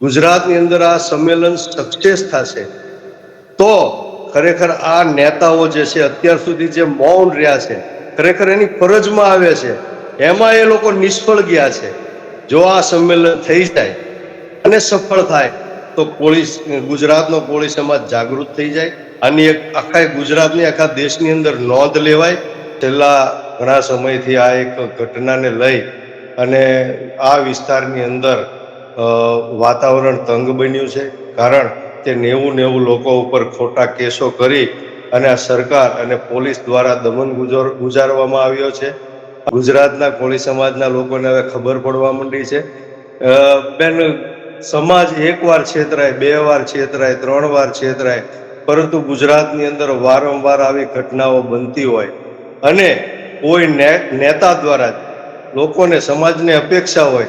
ગુજરાતની અંદર આ સંમેલન સક્સેસ થશે. તો ખરેખર આ નેતાઓ જે છે અત્યાર સુધી જે મૌન રહ્યા છે, ખરેખર એની ફરજમાં આવે છે. એમાં એ લોકો નિષ્ફળ ગયા છે. જો આ સંમેલન થઈ જાય અને સફળ થાય, તો પોલીસ, ગુજરાતનો પોલીસ સમાજ જાગૃત થઈ જાય આની એક આખા ગુજરાતની, આખા દેશની અંદર નોંધ લેવાય. છેલ્લા ઘણા સમયથી આ એક ઘટનાને લઈ અને આ વિસ્તારની અંદર વાતાવરણ તંગ બન્યું છે. કારણ કે નેવું નેવું લોકો ઉપર ખોટા કેસો કરી અને આ સરકાર અને પોલીસ દ્વારા દમન ગુજર, ગુજારવામાં આવ્યો છે. ગુજરાતના કોળી સમાજના લોકોને હવે ખબર પડવા માંડી છે. બેન, સમાજ એક વાર છેતરાય, બે વાર છેતરાય, ત્રણ વાર છેતરાય, પરંતુ ગુજરાતની અંદર વારંવાર આવી ઘટનાઓ બનતી હોય. અને કોઈ નેતા દ્વારા લોકોને, સમાજને અપેક્ષા હોય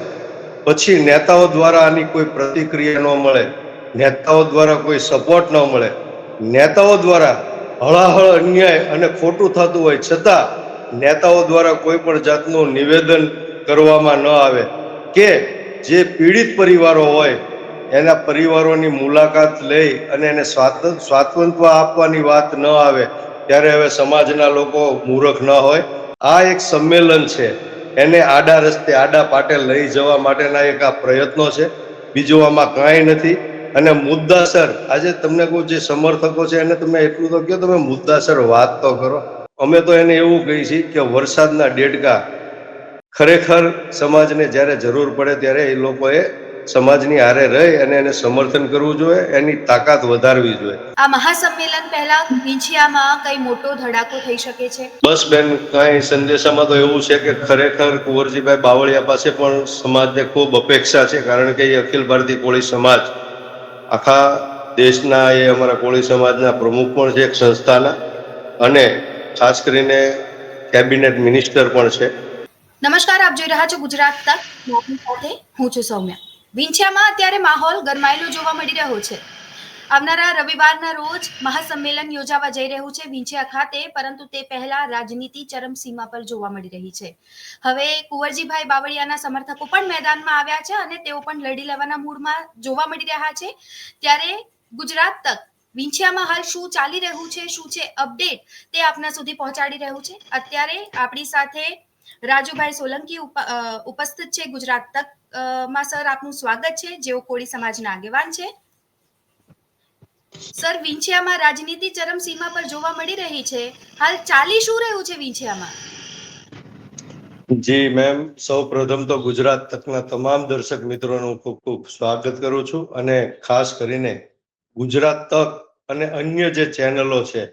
પછી નેતાઓ દ્વારા આની કોઈ પ્રતિક્રિયા ન મળે, નેતાઓ દ્વારા કોઈ સપોર્ટ ન મળે. નેતાઓ દ્વારા હળાહળ અન્યાય અને ખોટું થતું હોય છતાં નેતાઓ દ્વારા કોઈ પણ જાતનું નિવેદન કરવામાં ન આવે કે જે પીડિત પરિવારો હોય, એના પરિવારોની મુલાકાત લઈ અને એને સ્વાત- સ્વાતંત્ર્ય આપવાની વાત ન આવે, ત્યારે હવે સમાજના લોકો મૂર્ખ ન હોય. આ એક સંમેલન છે. એને આડા રસ્તે આડા પાટે લઈ જવા માટેના એક આ પ્રયત્નો છે. બીજું આમાં કાંઈ નથી. અને મુદ્દાસર, આજે તમને કહું, જે સમર્થકો છે, એને તમે એટલું તો કહો, તમે મુદ્દાસર વાત તો કરો. અમે તો એને એવું કહી છીએ કે વરસાદના ડેડકા ખરેખર સમાજને જ્યારે જરૂર પડે ત્યારે એ લોકોએ સમાજની હારે રહી અને એને સમર્થન કરવું જોઈએ એની તાકાત વધારવી જોઈએ. આ મહાસંમેલન પહેલા વિંછિયામાં કઈ મોટો ધડાકો થઈ શકે છે? બસ બેન કઈ સંદેશામાં તો એવું છે કે ખરેખર કુંવરજીભાઈ બાવળિયા પાસે પણ સમાજને ખૂબ અપેક્ષા છે કારણ કે એ અખિલ ભારતીય કોળી સમાજ આખા દેશના એ અમારા કોળી સમાજના પ્રમુખ પણ છે એક સંસ્થાના અને ખાસ કરીને કેબિનેટ મિનિસ્ટર પણ છે. નમસ્કાર આપ જોઈ રહ્યા છો ગુજરાત તક. સાથે હું છું સૌમ્યા. વિંછિયામાં અત્યારે માહોલ ગરમાયેલો જોવા મળી રહ્યો છે. આવનારા રવિવારના રોજ મહાસંમેલન યોજાવા જઈ રહ્યું છે વિંછિયા ખાતે, પરંતુ તે પહેલા રાજનીતિ ચરમસીમા પર જોવા મળી રહી છે. હવે કુંવરજીભાઈ બાવળિયાના સમર્થકો પણ મેદાનમાં આવ્યા છે અને તેઓ પણ લડી લેવાના મૂડમાં જોવા મળી રહ્યા છે. ત્યારે ગુજરાત તક વિંછિયામાં હાલ શું ચાલી રહ્યું છે, શું છે અપડેટ તે આપના સુધી પહોંચાડી રહ્યું છે. અત્યારે આપણી સાથે રાજુભાઈ સોલંકી ઉપસ્થિત છે ગુજરાત તક. માં સર, આપનું સ્વાગત છે. જેઓ કોળી સમાજના આગેવાન છે. સર, વિંછિયામાં રાજનીતિ ચરમસીમા પર જોવા મળી રહી છે. હાલ ચાલી શું રહ્યું છે વિંછિયામાં? જી, મેમ. સૌ પ્રથમ તો ગુજરાત તકના તમામ દર્શક મિત્રોનું ખૂબ ખૂબ સ્વાગત કરું છું. અને ખાસ કરીને ગુજરાત તક અને અન્ય જે ચેનલો છે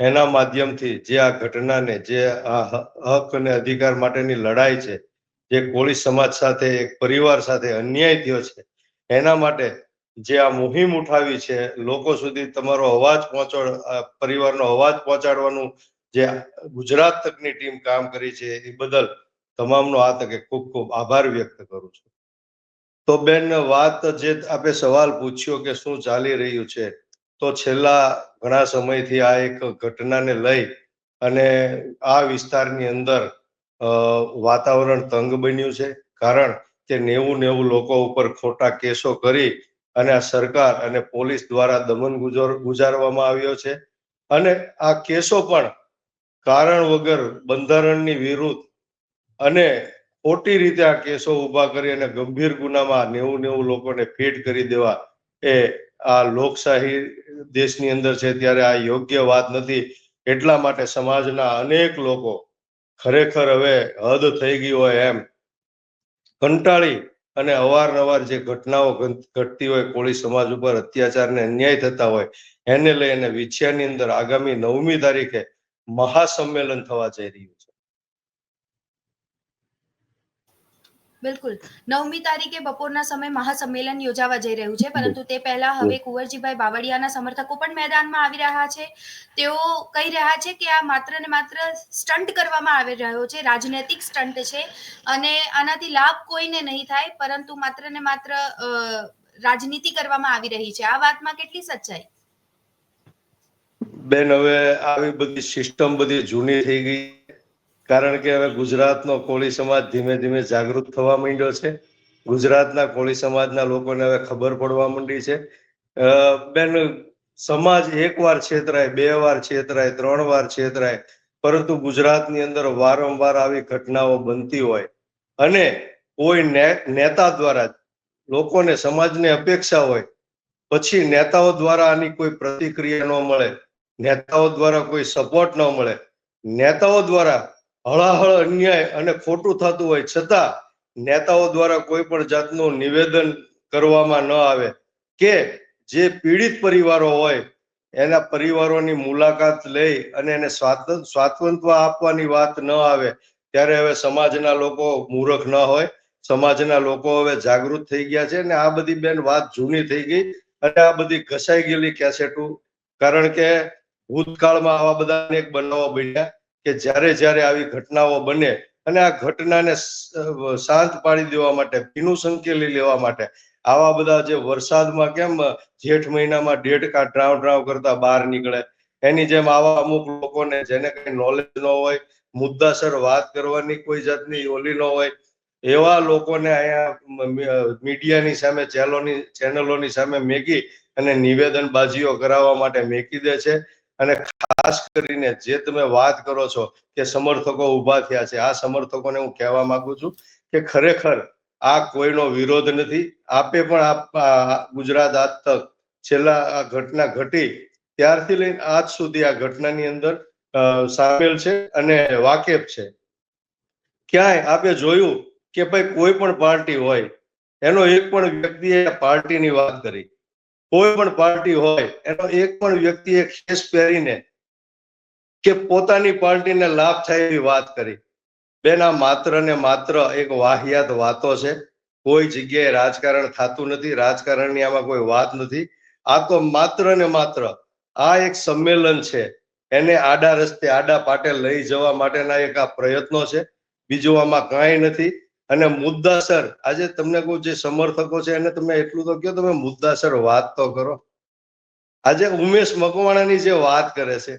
એના માધ્યમથી જે આ ઘટનાને, જે આ હક અને અધિકાર માટેની લડાઈ છે, જે કોળી સમાજ સાથે, એક પરિવાર સાથે અન્યાય થયો છે, એના માટે જે આ મુહિમ ઉઠાવી છે, લોકો સુધી તમારો અવાજ પહોંચાડ પરિવારનો અવાજ પહોંચાડવાનું જે ગુજરાત તકની ટીમ કામ કરી છે, એ બદલ તમામનો આ તકે ખૂબ ખૂબ આભાર વ્યક્ત કરું છું. તો બેન, વાત જે આપે સવાલ પૂછ્યો કે શું ચાલી રહ્યું છે તો છેલ્લા ઘણા સમયથી આ એક ઘટનાને લઈ અને આ વિસ્તારની અંદર વાતાવરણ તંગ બન્યું છે. કારણ કે નેવું નેવું લોકો ઉપર ખોટા કેસો કરી અને આ સરકાર અને પોલીસ દ્વારા દમન ગુજર, ગુજારવામાં આવ્યો છે. અને આ કેસો પણ કારણ વગર બંધારણની વિરુદ્ધ અને ખોટી રીતે આ કેસો ઊભા કરી અને ગંભીર ગુનામાં નેવું નેવું લોકોને ફીટ કરી દેવા એ આ લોકશાહી દેશની અંદર છે ત્યારે આ યોગ્ય વાત નથી. એટલા માટે સમાજના અનેક લોકો ખરેખર હવે હદ થઈ ગઈ હોય એમ. કંટાળી અને અવારનવાર જે ઘટનાઓ ઘટતી હોય કોળી સમાજ ઉપર અત્યાચાર ને અન્યાય થતા હોય, એને લઈને વિછિયાની અંદર આગામી નવમી તારીખે મહાસંમેલન થવા જઈ રહ્યું છે બિલકુલ. નવમી તારીખે બપોરના સમય મહાસંમેલન યોજાવા જઈ રહ્યું છે પરંતુ તે પહેલા હવે કુંવરજીભાઈ બાવળિયાના સમર્થકો પણ મેદાનમાં આવી રહ્યા છે. તેઓ કહી રહ્યા છે કે આ માત્ર ને માત્ર સ્ટન્ટ કરવામાં આવી રહ્યો છે રાજનૈતિક સ્ટન્ટ છે અને આનાથી લાભ કોઈને નહીં થાય પરંતુ માત્ર ને માત્ર રાજનીતિ કરવામાં આવી રહી છે. આ વાતમાં કેટલી સચ્ચાઈ? બેન હવે આવી બધી સિસ્ટમ બધી જૂની થઈ ગઈ કારણ કે હવે ગુજરાતનો કોળી સમાજ ધીમે ધીમે જાગૃત થવા માંડ્યો છે. ગુજરાતના કોળી સમાજના લોકોને હવે ખબર પડવા માંડી છે. બેન, સમાજ એક વાર છેતરાય, બે વાર છેતરાય, ત્રણ વાર છેતરાય, પરંતુ ગુજરાતની અંદર વારંવાર આવી ઘટનાઓ બનતી હોય અને કોઈ નેતા દ્વારા લોકોને સમાજને અપેક્ષા હોય, પછી નેતાઓ દ્વારા આની કોઈ પ્રતિક્રિયા ન મળે, નેતાઓ દ્વારા કોઈ સપોર્ટ ન મળે, નેતાઓ દ્વારા હળાહળ અન્યાય અને ખોટું થતું હોય છતાં નેતાઓ દ્વારા કોઈ પણ જાતનું નિવેદન કરવામાં ન આવે કે જે પીડિત પરિવારો હોય, એના પરિવારોની મુલાકાત લઈ અને એને સ્વાત- આપવાની વાત ન આવે, ત્યારે હવે સમાજના લોકો મૂર્ખ ન હોય. સમાજના લોકો હવે જાગૃત થઈ ગયા છે અને આ બધી બેન વાત જૂની થઈ ગઈ અને આ બધી ઘસાઈ ગયેલી કેસેટું કારણ કે ભૂતકાળમાં આવા બધા અનેક બનાવો બન્યા. કે જ્યારે જ્યારે આવી ઘટનાઓ બને અને આ ઘટનાને શાંત પાડી દેવા માટે, ભીનું સંકેલી લેવા માટે, આવા બધા જે વરસાદમાં કેમ જેઠ મહિનામાં દેડકા ડ્રાવ ડ્રાવ કરતા બહાર નીકળે. એની જેમ આવા અમુક લોકોને જેને કઈ નોલેજ ન હોય, મુદ્દાસર વાત કરવાની કોઈ જાતની ઓલી ન હોય, એવા લોકોને અહીંયા મીડિયાની સામે ચેનલોની ચેનલોની સામે મેકી અને નિવેદનબાજીઓ કરાવવા માટે મેકી દે છે. અને ખાસ કરીને જે તમે વાત કરો છો કે સમર્થકો ઊભા થયા છે, આ સમર્થકોને હું કહેવા માંગુ છું કે ખરેખર આ કોઈનો વિરોધ નથી. આપે પણ ગુજરાત આજ તક છેલ્લા, આ ઘટના ઘટી ત્યારથી લઈને આજ સુધી આ ઘટનાની અંદર સામેલ છે અને વાકેફ છે. ક્યાંય આપે જોયું કે ભાઈ કોઈ પણ પાર્ટી હોય, એનો એક પણ વ્યક્તિએ પાર્ટીની વાત કરી. કોઈ પણ પાર્ટી હોય, એનો એક પણ વ્યક્તિએ ખેસ પહેરીને કે પોતાની પાર્ટીને લાભ થાય એવી વાત કરી. બેન આ માત્ર ને માત્ર એક વાહિયાત વાતો છે. કોઈ જગ્યાએ રાજકારણ થતું નથી, રાજકારણની આમાં કોઈ વાત નથી. આ તો માત્ર ને માત્ર આ એક સંમેલન છે. એને આડા રસ્તે આડા પાટે લઈ જવા માટેના એક આ પ્રયત્નો છે. બીજું આમાં કાંઈ નથી. અને મુદ્દાસર, આજે તમને કહું જે સમર્થકો છે એને તમે એટલું તો કહો, તમે મુદ્દાસર વાત તો કરો. આજે ઉમેશ મકવાણાની જે વાત કરે છે,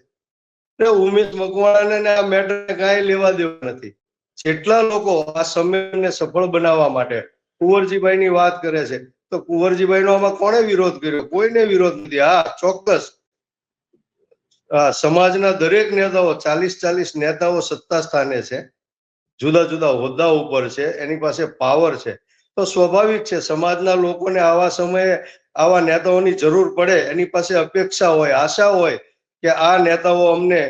એ ઉમેશ મકવાણાને ને આ મેટર કાંઈ લેવા દેવા નથી. જેટલા લોકો આ સમયને સફળ બનાવવા માટે કુંવરજીભાઈની વાત કરે છે, તો કુંવરજીભાઈનો આમાં કોણે વિરોધ કર્યો? કોઈને વિરોધ નથી. હા, ચોક્કસ. સમાજના દરેક નેતાઓ, ચાલીસ ચાલીસ નેતાઓ સત્તા સ્થાને છે. જુદા જુદા હોદ્દા ઉપર છે, એની પાસે પાવર છે. તો સ્વાભાવિક છે, સમાજના લોકોને આવા સમયે આવા નેતાઓની જરૂર પડે, એની પાસે અપેક્ષા હોય, આશા હોય કે આ નેતાઓ અમને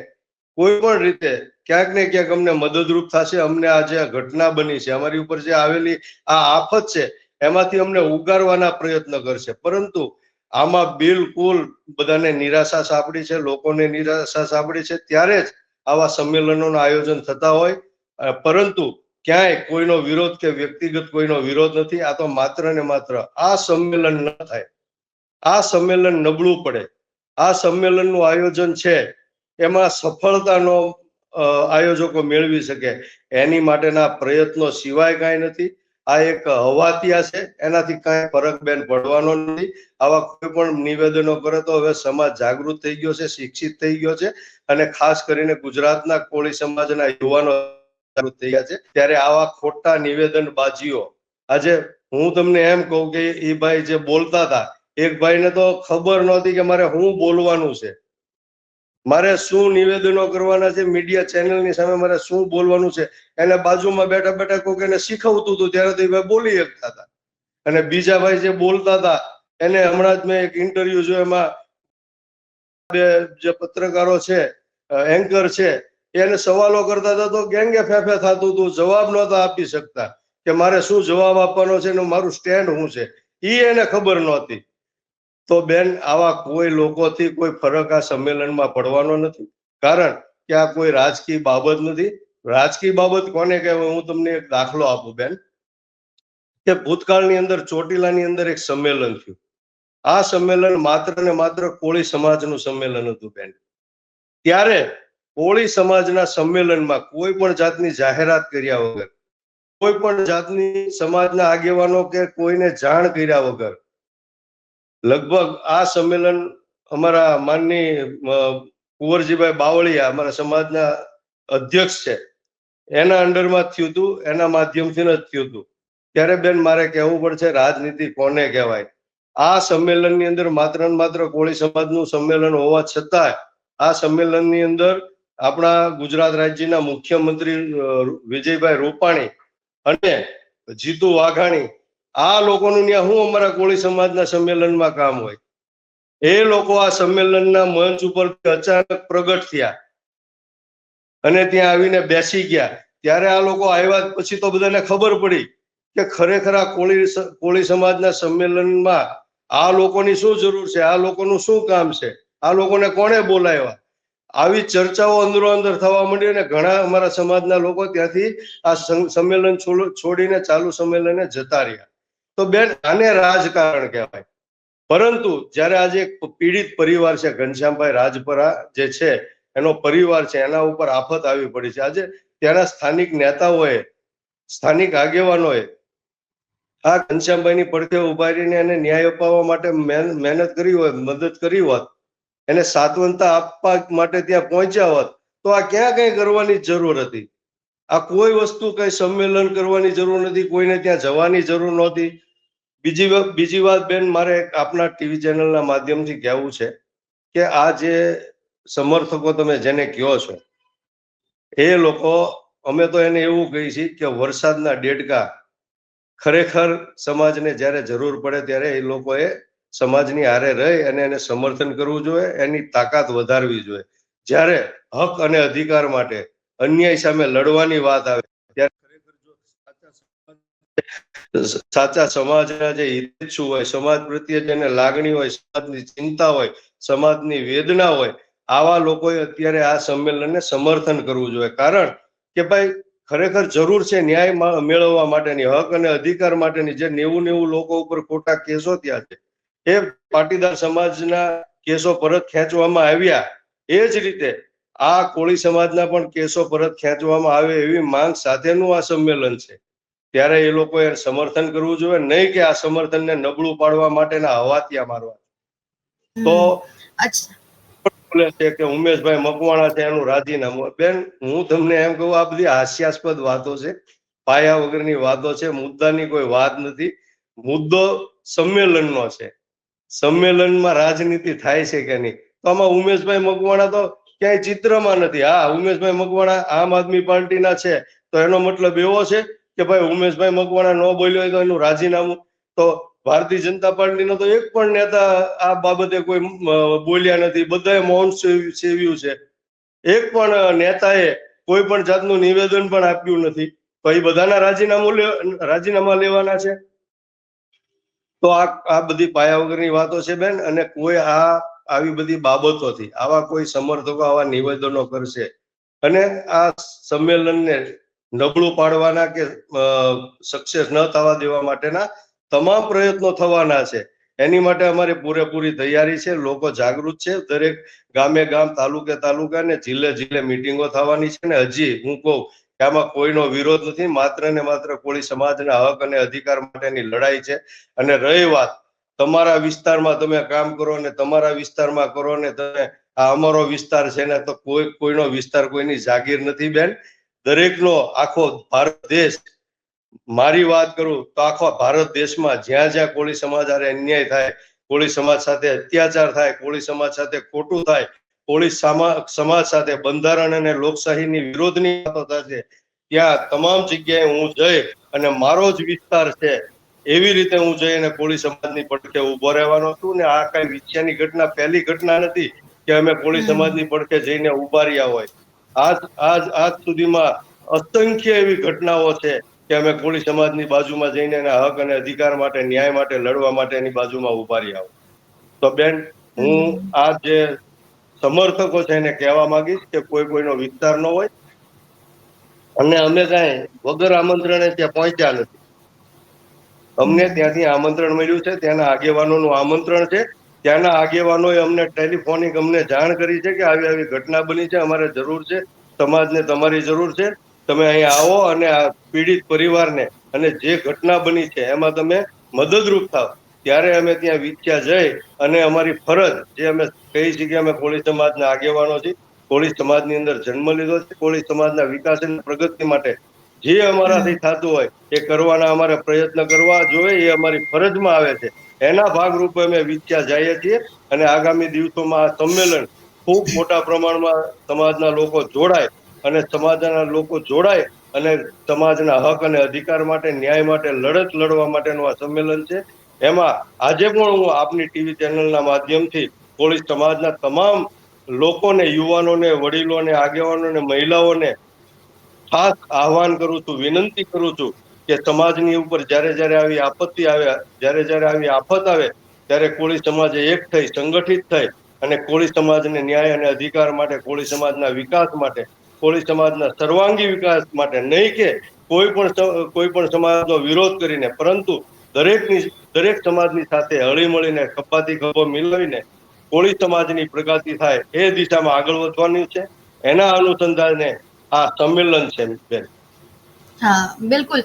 કોઈ પણ રીતે ક્યાંક ને ક્યાંક અમને મદદરૂપ થશે, અમને આ જે ઘટના બની છે, અમારી ઉપર જે આવેલી આ આફત છે, એમાંથી અમને ઉગારવાના પ્રયત્ન કરશે. પરંતુ આમાં બિલકુલ બધાને નિરાશા સાંપડી છે, લોકોને નિરાશા સાંપડી છે, ત્યારે જ આવા સંમેલનોનું આયોજન થતા હોય પરંતુ ક્યાંય કોઈનો વિરોધ કે વ્યક્તિગત કોઈનો વિરોધ નથી, આ તો માત્ર ને માત્ર આ સંમેલન ન થાય. આ સંમેલન નબળું પડે. આ સંમેલનનું આયોજન છે, એમાં સફળતાનો આયોજકો મેળવી શકે. એની માટેના પ્રયત્નો સિવાય કાંઈ નથી. આ એક હવાતિયા છે, એનાથી કાંઈ ફરક બેન પડવાનો નથી. આવા કોઈ પણ નિવેદનો કરે તો હવે સમાજ જાગૃત થઈ ગયો છે, શિક્ષિત થઈ ગયો છે. અને ખાસ કરીને ગુજરાતના કોળી સમાજના યુવાનો જાગૃત થઈ ગયા છે. ત્યારે આવા ખોટા નિવેદન બાજીઓ આજે હું તમને એમ કહું કે એ ભાઈ જે બોલતા હતા, એક ભાઈને તો ખબર નહોતી કે મારે શું બોલવાનું છે. મારે શું નિવેદનો કરવાના છે, મીડિયા ચેનલની સામે મારે શું બોલવાનું છે? એને બાજુમાં બેઠા બેઠા કોઈક એને શીખવતું હતું, ત્યારે તો એ ભાઈ બોલી શકતા હતા. અને બીજા ભાઈ જે બોલતા હતા, એને હમણાં જ મેં એક ઇન્ટરવ્યુ જો એમાં બે જે પત્રકારો છે એન્કર છે એને સવાલો કરતા હતા, તો ગેંગે ફેફે થતું હતું જવાબ નહોતા આપી શકતા. કે મારે શું જવાબ આપવાનો છે ને મારું સ્ટેન્ડ શું છે? એ એને ખબર નહોતી. તો બેન, આવા કોઈ લોકોથી કોઈ ફરક આ સંમેલનમાં પડવાનો નથી? કારણ કે આ કોઈ રાજકીય બાબત નથી. રાજકીય બાબત કોને કહેવાય? હું તમને એક દાખલો આપું બેન. કે ભૂતકાળની અંદર, ચોટીલાની અંદર એક સંમેલન થયું. આ સંમેલન માત્ર ને માત્ર કોળી સમાજનું સંમેલન હતું બેન. ત્યારે કોળી સમાજના સંમેલનમાં કોઈ પણ જાતની જાહેરાત કર્યા વગર, કોઈ પણ જાતની સમાજના આગેવાનો કે કોઈને જાણ કર્યા વગર, લગભગ આ સંમેલન અમારા માનની કુંવરજીભાઈ બાવળિયા અમારા સમાજના અધ્યક્ષ છે. એના અંડરમાં થયું હતું એના માધ્યમથી જ થયું હતું ત્યારે બેન મારે કહેવું પડશે, રાજનીતિ કોને કહેવાય? આ સંમેલનની અંદર માત્ર ને માત્ર કોળી સમાજનું સંમેલન હોવા છતાંય, આ સંમેલનની અંદર આપણા ગુજરાત રાજ્યના મુખ્યમંત્રી વિજયભાઈ રૂપાણી અને જીતુ વાઘાણી, આ લોકોનું ત્યાં હું અમારા કોળી સમાજના સંમેલનમાં કામ હોય. એ લોકો આ સંમેલનના મંચ ઉપર અચાનક પ્રગટ થયા અને ત્યાં આવીને બેસી ગયા. ત્યારે આ લોકો આવ્યા પછી તો બધાને ખબર પડી કે ખરેખર આ કોળી કોળી સમાજના સંમેલનમાં આ લોકોની શું જરૂર છે? આ લોકોનું શું કામ છે? આ લોકોને કોણે બોલાવ્યા? આવી ચર્ચાઓ અંદરો અંદર થવા માંડી અને ઘણા અમારા સમાજના લોકો ત્યાંથી આ સંમેલન છોડીને ચાલુ સંમેલને જતા રહ્યા. તો બેન, આને રાજકારણ કહેવાય. પરંતુ જ્યારે આજે એક પીડિત પરિવાર છે, ઘનશ્યામભાઈ રાજપરા જે છે, એનો પરિવાર છે, એના ઉપર આફત આવી પડી છે. આજે ત્યાંના સ્થાનિક નેતાઓએ, સ્થાનિક આગેવાનોએ આ ઘનશ્યામભાઈની પડખે ઊભા રહીને એને ન્યાય અપાવવા માટે મહેન- મહેનત કરી હોત મદદ કરી હોત એને સાત્વનતા આપવા માટે ત્યાં પહોંચ્યા હોત, તો આ ક્યાં કઈ કરવાની જરૂર હતી? આ કોઈ વસ્તુ કઈ સંમેલન કરવાની જરૂર નથી, કોઈને ત્યાં જવાની જરૂર નહોતી. બીજી બીજી વાત બેન, મારે આપના ટીવી ચેનલના માધ્યમથી કહેવું છે કે આ જે સમર્થકો તમે જેને કહો છો, એ લોકો, અમે તો એને એવું કહીએ છીએ કે વરસાદના ડેડકા ખરેખર સમાજને જ્યારે જરૂર પડે ત્યારે એ લોકોએ સમાજની હારે રહી અને એને સમર્થન કરવું જોઈએ, એની તાકાત વધારવી જોઈએ. જ્યારે હક અને અધિકાર માટે અન્યાય સામે લડવાની વાત આવે, ત્યારે સાચા સમાજ- સાચા સમાજના જે હિતેચ્છુ હોય, સમાજ પ્રત્યે જેને લાગણી હોય, સમાજની ચિંતા હોય, સમાજની વેદના હોય, આવા લોકોએ અત્યારે આ સંમેલનને સમર્થન કરવું જોઈએ. કારણ કે ભાઈ, ખરેખર જરૂર છે ન્યાય મેળવવા માટેની, હક અને અધિકાર માટેની જે નેવું નેવું લોકો ઉપર ખોટા કેસો થયા છે એ પાટીદાર સમાજના કેસો પરત ખેંચવામાં આવ્યા એ જ રીતે આ કોળી સમાજના પણ કેસો પરત ખેંચવામાં આવે એવી માંગ સાથેનું આ સંમેલન છે. ત્યારે એ લોકોએ સમર્થન કરવું જોઈએ નહીં કે આ સમર્થનને નબળું પાડવા માટેના હવાતિયા મારવા. તો બોલે છે કે ઉમેશભાઈ મકવાણા છે એનું રાજીનામું. બેન હું તમને એમ કહું આ બધી હાસ્યાસ્પદ વાતો છે. પાયા વગરની વાતો છે. મુદ્દાની કોઈ વાત નથી. મુદ્દો સંમેલનનો છે. સંમેલનમાં રાજનીતિ થાય છે કે નહીં? તો આમાં ઉમેશભાઈ મકવાણા તો ક્યાંય ચિત્રમાં નથી. હા, ઉમેશભાઈ મકવાણા આમ આદમી પાર્ટીના છે. તો એનો મતલબ એવો છે કે ભાઈ ઉમેશભાઈ મકવાણા ન બોલ્યો હોય તો એનું રાજીનામું. તો ભારતીય જનતા પાર્ટીનો તો એક પણ નેતા આ બાબતે કોઈ બોલ્યા નથી. બધાએ મૌન સેવ્યું છે. એક પણ નેતાએ કોઈ પણ જાતનું નિવેદન પણ આપ્યું નથી. તો એ બધાના રાજીનામું રાજીનામા લેવાના છે. તો આ આ બધી પાયા વગરની વાતો છે બેન, અને કોઈ આ, આવી બધી બાબતોથી, આવા કોઈ સમર્થકો, આવા નિવેદનો કરશે. અને આ સંમેલનને નબળું પાડવાના કે સક્સેસ ન થવા દેવા માટેના તમામ પ્રયત્નો થવાના છે. એની માટે અમારી પૂરેપૂરી તૈયારી છે, લોકો જાગૃત છે. દરેક ગામે ગામ, તાલુકે તાલુકા ને જિલ્લે જિલ્લે મિટિંગો થવાની છે ને હજી હું કહું આમાં કોઈનો વિરોધ નથી, માત્ર ને માત્ર કોળી સમાજના હક અને અધિકાર માટેની લડાઈ છે. અને રહી વાત, તમારા વિસ્તારમાં તમે કામ કરો ને તમારા વિસ્તારમાં કરો ને તમે, આ અમારો વિસ્તાર છે ને તો કોઈ, કોઈનો વિસ્તાર કોઈની જાગીર નથી બેન. દરેકનો આખો ભારત દેશ, મારી વાત કરું તો આખો ભારત દેશમાં જ્યાં જ્યાં કોળી સમાજ અન્યાય થાય, કોળી સમાજ સાથે અત્યાચાર થાય, કોળી સમાજ સાથે ખોટું થાય કોળી સમા- સમાજ સાથે બંધારણ અને લોકશાહીની વિરોધની વાતો થશે. ત્યાં તમામ જગ્યાએ હું જઈ અને મારો જ વિસ્તાર છે એવી રીતે હું જઈને કોળી સમાજની પડખે ઊભો રહેવાનો છું ને આ કઈ વિદ્યાની ઘટના પહેલી ઘટના નથી કે અમે કોળી. સમાજની પડખે જઈને ઊભા રહ્યા હોય. આજ આજ આજ સુધીમાં અસંખ્ય એવી ઘટનાઓ છે કે અમે કોળી સમાજની બાજુમાં જઈને એના હક અને અધિકાર માટે ન્યાય માટે લડવા માટે એની બાજુમાં ઊભા રહ્યા હોય. તો બેન હું આ જે સમર્થકો છે એને કહેવા માંગીશ કે કોઈ કોઈનો વિસ્તાર ન હોય. અને અમે કાંઈ વગર આમંત્રણે ત્યાં પહોંચ્યા નથી. અમને ત્યાંથી આમંત્રણ મળ્યું છે, ત્યાંના આગેવાનોનું આમંત્રણ છે. ત્યાંના આગેવાનોએ અમને ટેલિફોનિક અમને જાણ કરી છે કે આવી આવી ઘટના બની છે, અમારે જરૂર છે, સમાજને તમારી જરૂર છે. તમે અહીંયા આવો અને આ પીડિત પરિવારને અને જે ઘટના બની છે, એમાં તમે મદદરૂપ થાવ. ત્યારે અમે ત્યાં વિખ્યા જઈ અને અમારી ફરજ, જે અમે કઈ જગ્યાએ અમે કોળી સમાજના આગેવાનો છીએ કોળી સમાજની અંદર જન્મ લીધો છે કોળી સમાજના વિકાસ અને પ્રગતિ માટે જે અમારાથી થતું હોય એ કરવાના અમારે પ્રયત્ન કરવા જોઈએ, એ અમારી ફરજમાં આવે છે. એના ભાગરૂપે અમે વિદ્યા જઈએ છીએ અને આગામી દિવસોમાં આ સંમેલન ખૂબ મોટા પ્રમાણમાં સમાજના લોકો જોડાય અને સમાજના લોકો જોડાય અને સમાજના હક અને અધિકાર માટે, ન્યાય માટે, લડત લડવા માટેનું આ સંમેલન છે. એમાં આજે પણ હું આપની ટીવી ચેનલના માધ્યમથી કોળી સમાજના તમામ લોકોને, યુવાનોને, વડીલોને, આગેવાનોને, મહિલાઓને ખાસ આહવાન કરું છું, વિનંતી કરું છું કે સમાજની ઉપર જ્યારે જ્યારે આવી આપત્તિ આવે, જ્યારે જ્યારે આવી આફત આવે, ત્યારે કોળી સમાજ એક થઈ, સંગઠિત થઈ અને કોળી સમાજને ન્યાય અને અધિકાર માટે કોળી સમાજના વિકાસ માટે કોળી સમાજના સર્વાંગી વિકાસ માટે નહીં કે કોઈ પણ કોઈ પણ સમાજનો વિરોધ કરીને, પરંતુ દરેકની દરેક સમાજની સાથે હળી મળીને ખભાથી ખભો મિલાવીને કોળી સમાજની પ્રગતિ થાય એ દિશામાં આગળ વધવાની છે. એના અનુસંધાને આ સંમેલન છે, બેન. હા, બિલકુલ.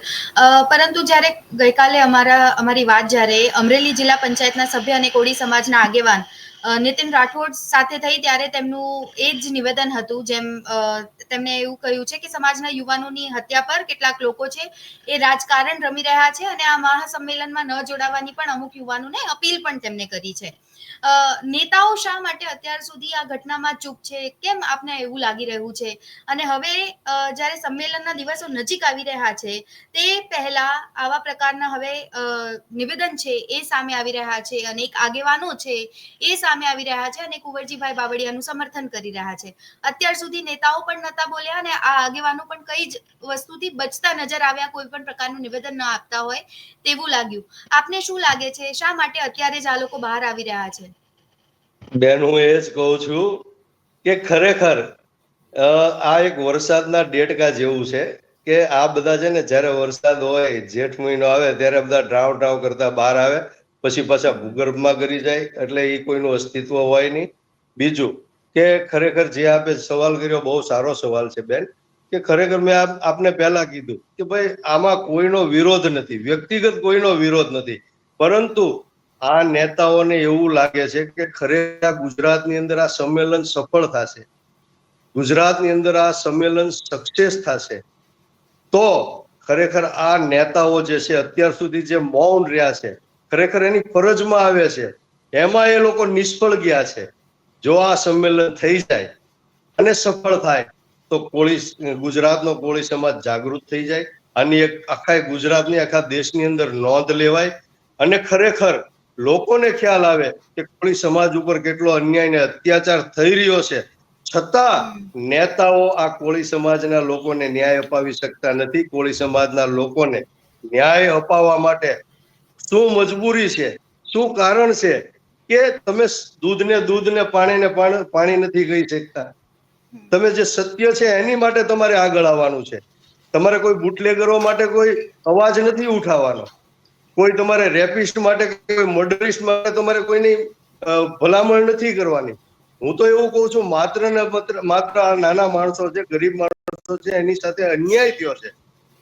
પરંતુ જ્યારે ગઈકાલે અમારા, અમારી વાત જ્યારે અમરેલી જિલ્લા પંચાયતના સભ્ય અને કોળી સમાજના આગેવાન નીતિન રાઠોડ સાથે થઈ ત્યારે તેમનું એ જ નિવેદન હતું, જેમ તેમણે એવું કહ્યું છે કે સમાજના યુવાનોની હત્યા પર કેટલાક લોકો છે એ રાજકારણ રમી રહ્યા છે અને આ મહાસંમેલનમાં ન જોડાવાની પણ અમુક યુવાનોને અપીલ પણ તેમણે કરી છે. નેતાઓ શા માટે અત્યાર સુધી આ ઘટનામાં ચૂપ છે? કેમ આપને એવું લાગી રહ્યું છે? અને હવે જ્યારે સંમેલનના દિવસો નજીક આવી રહ્યા છે, તે પહેલા આવા પ્રકારના હવે નિવેદન છે એ સામે આવી રહ્યા છે અને એક આગેવાનો છે એ સામે આવી રહ્યા છે અને કુંવરજીભાઈ બાવળિયાનું સમર્થન કરી રહ્યા છે. અત્યાર સુધી નેતાઓ પણ નતા બોલ્યા અને આ આગેવાનો પણ કઈ જ વસ્તુથી બચતા નજર આવ્યા, કોઈ પણ પ્રકારનું નિવેદન ન આપતા હોય તેવું લાગ્યું. આપને શું લાગે છે? શા માટે અત્યારે જ આ લોકો બહાર આવી રહ્યા છે બેન, હું એ જ કહું છું કે ખરેખર આ એક વરસાદના ડેટકા જેવું છે કે આ બધા છે ને જ્યારે વરસાદ હોય, જેઠ મહિનો આવે ત્યારે બધા ડ્રાવ ડ્રાવ કરતા બહાર આવે, પછી પાછા ભૂગર્ભમાં કરી જાય, એટલે એ કોઈનું અસ્તિત્વ હોય નહીં. બીજું કે ખરેખર જે આપે સવાલ કર્યો, બહુ સારો સવાલ છે બેન, કે ખરેખર મેં આપને પહેલા કીધું કે ભાઈ આમાં કોઈનો વિરોધ નથી, વ્યક્તિગત કોઈનો વિરોધ નથી. પરંતુ આ નેતાઓને એવું લાગે છે કે ખરેખર ગુજરાતની અંદર આ સંમેલન સફળ થશે. ગુજરાતની અંદર આ સંમેલન સક્સેસ થશે. તો ખરેખર આ નેતાઓ જે છે અત્યાર સુધી જે મૌન રહ્યા છે, ખરેખર એની ફરજમાં આવે છે. એમાં એ લોકો નિષ્ફળ ગયા છે. જો આ સંમેલન થઈ જાય અને સફળ થાય, તો કોળી ગુજરાતનો કોળી સમાજ જાગૃત થઈ જાય. આની એક આખા ગુજરાતની, આખા દેશની અંદર નોંધ લેવાય. અને ખરેખર લોકોને ખ્યાલ આવે કે કોળી સમાજ ઉપર કેટલો અન્યાય ને અત્યાચાર થઈ રહ્યો છે. છતાં નેતાઓ આ કોળી સમાજના લોકોને ન્યાય અપાવી શકતા નથી. કોળી સમાજના લોકોને ન્યાય અપાવવા માટે શું મજબૂરી છે? શું કારણ છે કે તમે દૂધને દૂધ ને પાણીને પાણી પાણી નથી કહી શકતા? તમે જે સત્ય છે એની માટે તમારે આગળ આવવાનું છે. તમારે કોઈ બુટલેગરો માટે કોઈ અવાજ નથી ઉઠાવવાનો. કોઈ તમારે રેપિસ્ટ માટે કોઈ મર્ડરિસ્ટ માટે તમારે કોઈની ભલામણ નથી કરવાની. હું તો એવું કહું છું, માત્ર ને માત્ર આ નાના માણસો છે, ગરીબ માણસો છે, એની સાથે અન્યાય થયો છે.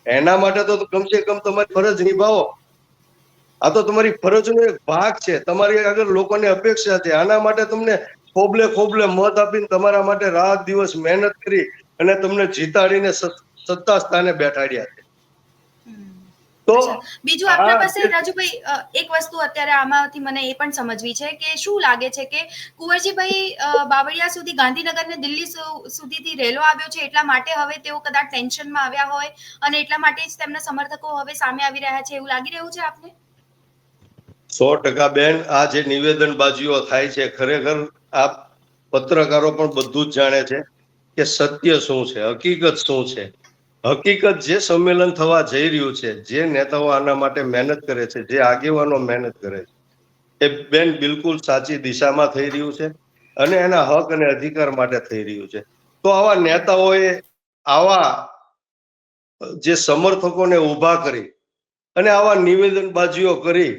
એના માટે તો કમસે કમ તમારી ફરજ નિભાવો. આ તો તમારી ફરજનો એક ભાગ છે. તમારી આગળ લોકોની અપેક્ષા છે. આના માટે તમને ખોબલે ખોબલે મત આપીને તમારા માટે રાત દિવસ મહેનત કરી અને તમને જીતાડીને સત્તા સ્થાને બેઠાડ્યા તો બીજું આપણા પાસે રાજુભાઈ એક વસ્તુ અત્યારે આમાંથી મને એ પણ સમજવી છે કે શું લાગે છે કે કુંવરજીભાઈ બાવળિયા સુધી ગાંધીનગર ને દિલ્હી સુધીથી રેલો આવ્યો છે એટલા માટે હવે તેઓ કદાચ ટેન્શનમાં આવ્યા હોય અને એટલા માટે જ તેમના સમર્થકો હવે સામે આવી રહ્યા છે એવું લાગી રહ્યું છે આપને? સો ટકા બેન આ જે નિવેદનબાજીઓ થાય છે ખરેખર આ પત્રકારો પણ બધું જ જાણે છે કે સત્ય શું છે હકીકત શું છે? હકીકત જે સંમેલન થવા જઈ રહ્યું છે, જે નેતાઓ આના માટે મહેનત કરે છે, જે આગેવાનો મહેનત કરે છે, એ બેન બિલકુલ સાચી દિશામાં થઈ રહ્યું છે અને એના હક અને અધિકાર માટે થઈ રહ્યું છે. તો આવા નેતાઓએ આવા જે સમર્થકોને ઊભા કરી અને આવા નિવેદનબાજીઓ કરી,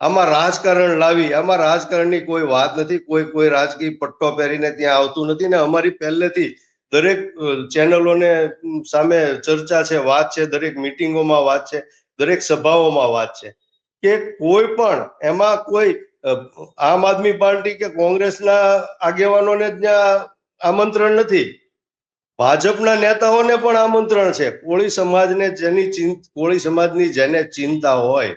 આમાં રાજકારણ લાવી, આમાં રાજકારણની કોઈ વાત નથી, કોઈ કોઈ રાજકીય પટ્ટો પહેરીને ત્યાં આવતું નથી ને અમારી પહેલેથી દરેક ચેનલોને સામે ચર્ચા છે, વાત છે, દરેક મિટિંગોમાં વાત છે, દરેક સભાઓમાં વાત છે, કે કોઈ પણ એમાં કોઈ આમ આદમી પાર્ટી કે કોંગ્રેસના આગેવાનોને ત્યાં આમંત્રણ નથી. ભાજપના નેતાઓને પણ આમંત્રણ છે. કોળી સમાજને જેની કોળી સમાજની જેને ચિંતા હોય,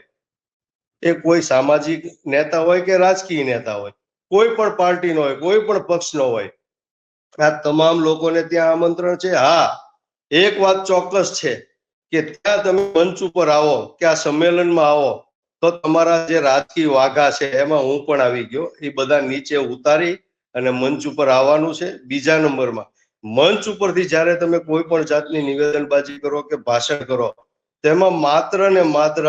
એ કોઈ સામાજિક નેતા હોય કે રાજકીય નેતા હોય, કોઈ પણ પાર્ટીનો હોય, કોઈ પણ પક્ષનો હોય આ તમામ લોકોને ત્યાં આમંત્રણ છે. હા, એક વાત ચોક્કસ છે કે ત્યાં તમે મંચ ઉપર આવો, કે આ સંમેલનમાં આવો, તો તમારા જે રાજકીય વાઘા છે, એમાં હું પણ આવી ગયો. એ બધા નીચે ઉતારી અને મંચ ઉપર આવવાનું છે બીજા નંબરમાં. મંચ ઉપરથી જ્યારે તમે કોઈ પણ જાતની નિવેદનબાજી કરો કે ભાષણ કરો, તેમાં માત્ર ને માત્ર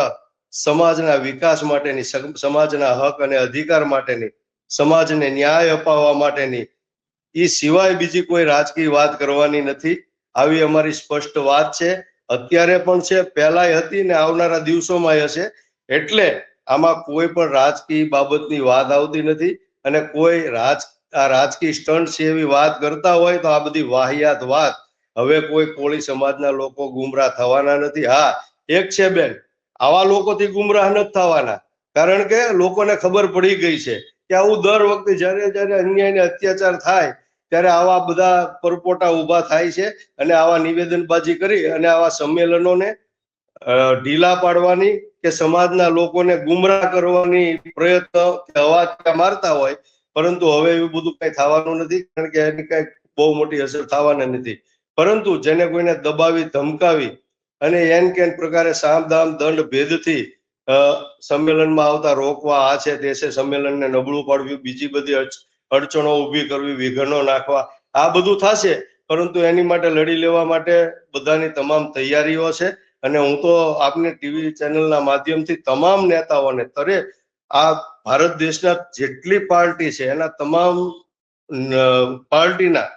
સમાજના વિકાસ માટેની, સમાજના હક અને અધિકાર માટેની, સમાજને ન્યાય અપાવવા માટેની એ સિવાય બીજી કોઈ રાજકીય વાત કરવાની નથી. આવી અમારી સ્પષ્ટ વાત છે. અત્યારે પણ છે, પહેલાય હતી ને આવનારા દિવસોમાં હશે. એટલે આમાં કોઈ પણ રાજકીય બાબતની વાત આવતી નથી અને કોઈ રાજ, આ રાજકીય સ્ટન્ટ છે એવી વાત કરતા હોય તો આ બધી વાહિયાત વાત હવે કોઈ કોળી સમાજના લોકો ગુમરાહ થવાના નથી. હા, એક છે બેન, આવા લોકોથી ગુમરાહ નથી થવાના. કારણ કે લોકોને ખબર પડી ગઈ છે કે આવું દર વખતે જ્યારે જ્યારે અન્યાય અત્યાચાર થાય ત્યારે આવા બધા પરપોટા ઊભા થાય છે અને આવા નિવેદનબાજી કરી અને આવા સંમેલનોને ઢીલા પાડવાની કે સમાજના લોકોને ગુમરાહ કરવાની પ્રયત્ન કે અવાજ મારતા હોય, પરંતુ હવે એવું બધું કઈ થવાનું નથી, કારણ કે એની કઈ બહુ મોટી અસર થવાની નથી. પરંતુ જેને કોઈને દબાવી, ધમકાવી અને એન કેન પ્રકારે સામ દામ, દંડ, ભેદથી સંમેલનમાં આવતા રોકવા, આ છે, તે છે, સંમેલનને નબળું પાડવું, બીજી બધી અડચણો ઊભી કરવી, વિઘ્નો નાખવા, આ બધું થશે. પરંતુ એની માટે લડી લેવા માટે બધાની તમામ તૈયારીઓ છે. અને હું તો આપને ટીવી ચેનલના માધ્યમથી તમામ નેતાઓને તરે આ ભારત દેશના જેટલી પાર્ટી છે, એના તમામ પાર્ટીના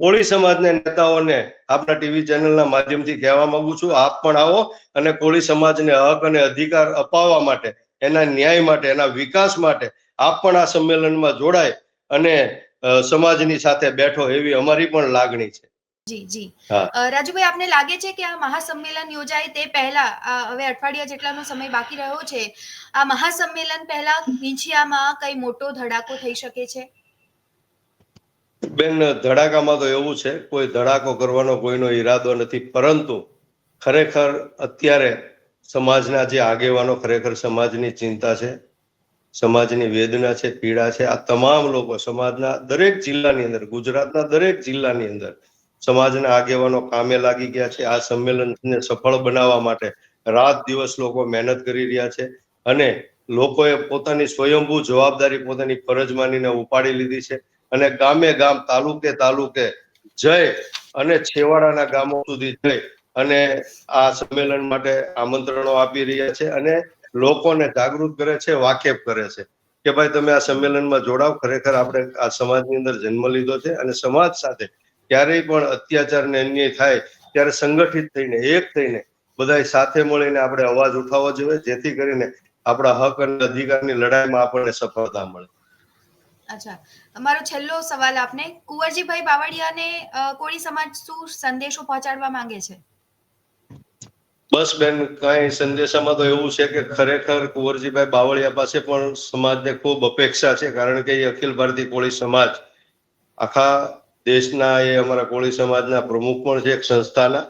કોળી સમાજના નેતાઓને આપના ટીવી ચેનલના માધ્યમથી કહેવા માંગુ છું. આપ પણ આવો અને કોળી સમાજને હક અને અધિકાર અપાવવા માટે, એના ન્યાય માટે, એના વિકાસ માટે આપ પણ આ સંમેલનમાં જોડાય. અને સમાજની સાથે બેઠો એવી અમારી પણ લાગણી છે. જી જી. રાજુભાઈ આપને લાગે છે કે આ મહાસંમેલન યોજાય તે પહેલા હવે અઠવાડિયા જેટલાનો સમય બાકી રહ્યો છે આ મહાસંમેલન પહેલા વિંછિયામાં કઈ મોટો ધડાકો થઈ શકે છે? બેન ધડાકામાં તો એવું છે કોઈ ધડાકો કરવાનો કોઈનો ઈરાદો નથી પરંતુ ખરેખર અત્યારે સમાજના જે આગેવાનો ખરેખર સમાજની ચિંતા છે સમાજની વેદના છે, પીડા છે, આ તમામ લોકો સમાજના દરેક જિલ્લાની અંદર, ગુજરાતના દરેક જિલ્લાની અંદર સમાજના આગેવાનો કામે લાગી ગયા છે. આ સંમેલનને સફળ બનાવવા માટે રાત દિવસ લોકો મહેનત કરી રહ્યા છે અને લોકોએ પોતાની સ્વયંભૂ જવાબદારી પોતાની ફરજ માનીને ઉપાડી લીધી છે અને ગામે ગામ, તાલુકે તાલુકે જઈ અને છેવાડાના ગામો સુધી જઈ અને આ સંમેલન માટે આમંત્રણો આપી રહ્યા છે અને લોકોને જાગૃત કરે છે, વાકેફ કરે છે. કે ભાઈ તમે આ સંમેલનમાં જોડાવ, ખરેખર આપણે આ સમાજની અંદર જન્મ લીધો છે અને સમાજ સાથે ક્યારેય પણ અત્યાચાર ને અન્યાય થાય, ત્યારે સંગઠિત થઈને, એક થઈને બધા સાથે મળીને આપણે અવાજ ઉઠાવવો જોઈએ, જેથી કરીને આપણા હક અને અધિકારની લડાઈમાં આપણને સફળતા મળે. અચ્છા. અમારો છેલ્લો સવાલ આપને. કુંવરજીભાઈ બાવળિયાને કોળી સમાજ શું સંદેશો પહોંચાડવા માંગે છે? બસ બેન, કઈ સંદેશામાં તો એવું છે કે ખરેખર કુંવરજીભાઈ બાવળિયા પાસે પણ સમાજને ખૂબ અપેક્ષા છે, કારણ કે એ અખિલ ભારતીય કોળી સમાજ, આખા દેશના એ અમારા કોળી સમાજના પ્રમુખ પણ છે, એક સંસ્થાના,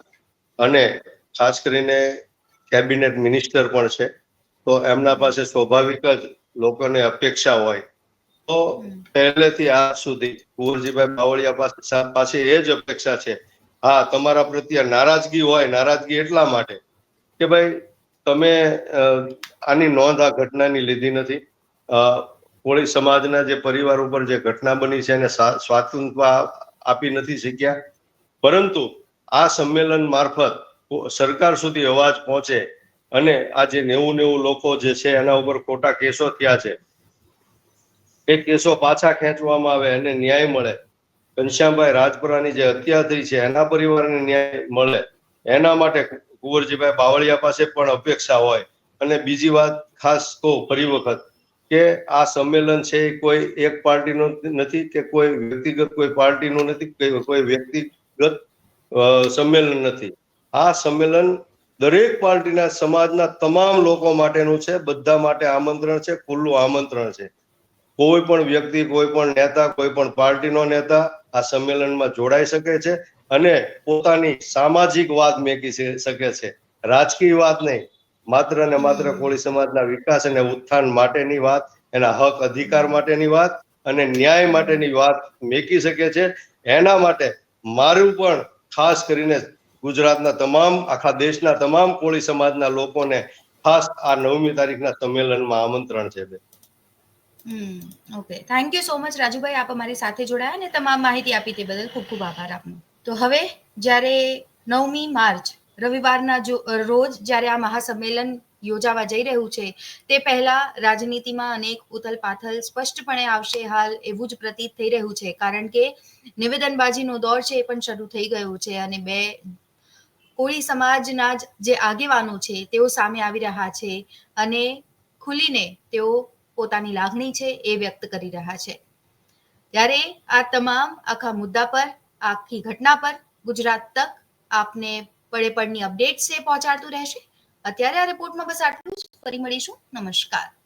અને ખાસ કરીને કેબિનેટ મિનિસ્ટર પણ છે. તો એમના પાસે સ્વાભાવિક જ લોકોને અપેક્ષા હોય. તો પહેલેથી આજ સુધી કુંવરજીભાઈ બાવળિયા પાસે પાસે એ જ અપેક્ષા છે. હા, તમારા પ્રત્યે નારાજગી હોય, નારાજગી એટલા માટે કે ભાઈ, તમે આની નોંધ આ ઘટનાની લીધી નથી. કોળી સમાજના જે પરિવાર ઉપર જે ઘટના બની છે એને સ્વાતંત્ર આપી નથી શક્યા. પરંતુ આ સંમેલન મારફત સરકાર સુધી અવાજ પહોંચે અને આ જે નેવું નેવું લોકો જે છે એના ઉપર ખોટા કેસો થયા છે, એ કેસો પાછા ખેંચવામાં આવે અને ન્યાય મળે. ઘનશ્યામભાઈ રાજપુરાની જે હત્યા થઈ છે એના પરિવારને ન્યાય મળે. એના માટે કુંવરજીભાઈ બાવળિયા પાસે પણ અપેક્ષા હોય. અને બીજી વાત ખાસ કહું ફરી વખત કે આ સંમેલન છે એ કોઈ એક પાર્ટીનું નથી કે કોઈ વ્યક્તિગત કોઈ પાર્ટીનું નથી કોઈ વ્યક્તિગત સંમેલન નથી. આ સંમેલન દરેક પાર્ટીના સમાજના તમામ લોકો માટેનું છે, બધા માટે આમંત્રણ છે, ખુલ્લું આમંત્રણ છે. કોઈ પણ વ્યક્તિ, કોઈ પણ નેતા, કોઈ પણ પાર્ટીનો નેતા આ સંમેલનમાં જોડાઈ શકે છે. અને પોતાની સામાજિક વાત મેકી શકે છે. રાજકીય વાત નહીં માત્ર ને માત્ર કોળી સમાજના વિકાસ અને ઉત્થાન માટેની વાત એના હક અધિકાર માટેની વાત અને ન્યાય માટેની વાત મેકી શકે છે. એના માટે મારું પણ ખાસ કરીને ગુજરાતના તમામ આખા દેશના તમામ કોળી સમાજના લોકોને ખાસ આ નવમી તારીખના સંમેલનમાં આમંત્રણ છે okay thank you so much Rajubhai આપ અમારી સાથે જોડાયા અને તમામ માહિતી આપી તે બદલ ખૂબ ખૂબ આભાર આપનો. તો હવે જ્યારે નવમી માર્ચ, રવિવારના જો રોજ જ્યારે આ મહાસંમેલન યોજાવા જઈ રહ્યું છે, તે પહેલા રાજનીતિમાં અનેક ઉથલપાથલ સ્પષ્ટપણે આવશે હાલ એવું જ પ્રતીત થઈ રહ્યું છે. કારણ કે નિવેદનબાજીનો દોર છે એ પણ શરૂ થઈ ગયો છે અને બે કોળી સમાજના જે આગેવાનો છે તેઓ સામે આવી રહ્યા છે અને ખુલીને તેઓ પોતાની લાગણી છે એ વ્યક્ત કરી રહ્યા છે. ત્યારે આ તમામ આખા મુદ્દા પર આખી ઘટના પર ગુજરાત તક આપને પડે પડની અપડેટ્સ એ પહોંચાડતું રહેશે. અત્યારે આ રિપોર્ટમાં બસ આટલું જ. ફરી મળીશું. નમસ્કાર.